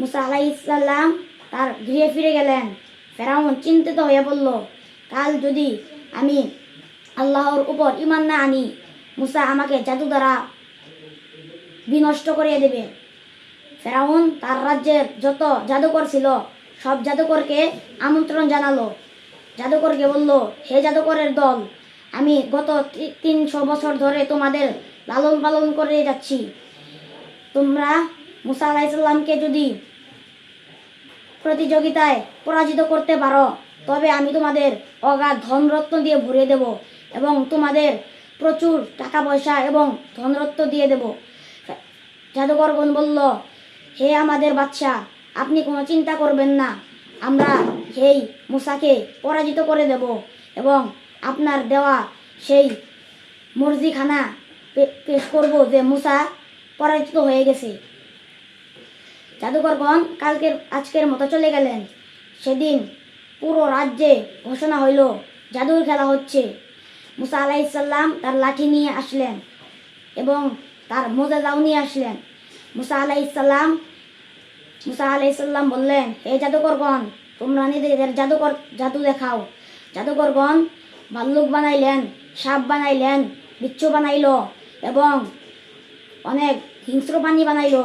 মুসা আলাইসাল্লাম তার গৃহে ফিরে গেলেন। ফেরাউন চিন্তিত হয়ে বলল, কাল যদি আমি আল্লাহর উপর ইমান না আনি, মুসা আমাকে জাদু দ্বারা বিনষ্ট করিয়ে দেবে। ফেরাউন তার রাজ্যের যত জাদুকর ছিল, সব জাদুকরকে আমন্ত্রণ জানালো। জাদুকরকে বলল, হে জাদুকরের দল, আমি গত তিনশো বছর ধরে তোমাদের লালন পালন করে যাচ্ছি। তোমরা মুসা আলাইসাল্লামকে যদি প্রতিযোগিতায় পরাজিত করতে পারো। তবে আমি তোমাদের অগাধ ধনরত্ন দিয়ে ভরিয়ে দেব এবং তোমাদের প্রচুর টাকা পয়সা এবং ধনরত্ন দিয়ে দেব। জাদুকরগণ বলল, হে আমাদের বাচ্চা আপনি কোনো চিন্তা করবেন না। আমরা সেই মুসাকে পরাজিত করে দেব এবং আপনার দেওয়া সেই মর্জিখানা পেশ করব যে মুসা পরাজিত হয়ে গেছে। জাদুকরগণ কালকের, আজকের মতো চলে গেলেন। সেদিন পুরো রাজ্যে ঘোষণা হইল, জাদুর খেলা হচ্ছে। মুসা আলাইসাল্লাম তার লাঠি নিয়ে আসলেন এবং তার মোজাদাও নিয়ে আসলেন। মুসা আলাইসাল্লাম মুসা আলাইসাল্লাম বললেন, হে জাদুকরগণ তোমরা নিজেদের জাদুকর, জাদু দেখাও। জাদুকরগণ ভাল্লুক বানাইলেন, সাপ বানাইলেন, বিচ্ছু বানাইল এবং অনেক হিংস্র প্রাণী বানাইল।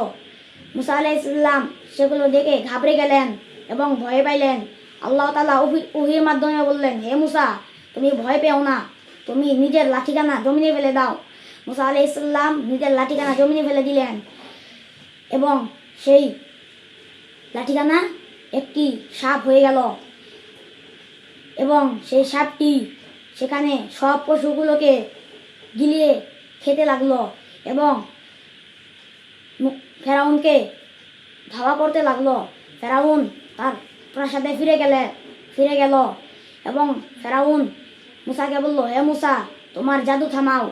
মুসা আলাইসাল্লাম সেগুলো দেখে ঘাবড়ে গেলেন এবং ভয় পাইলেন। আল্লাহ তালা উহির মাধ্যমে বললেন, হে মুসা, তুমি ভয় পেও না। তুমি নিজের লাঠিখানা জমিনে ফেলে দাও। মুসা আলাইসাল্লাম নিজের লাঠিখানা জমিনে ফেলে দিলেন এবং সেই লাঠিখানা একটি সাপ হয়ে গেল এবং সেই সাপটি সেখানে সব পশুগুলোকে গিলিয়ে খেতে লাগল এবং ফেরাউনকে ধাওয়া করতে লাগল। ফেরাউন তার প্রাসাদে ফিরে গেলে, ফিরে গেল এবং ফেরাউন মুসাকে বলল, হে মুসা, তোমার জাদু থামাও।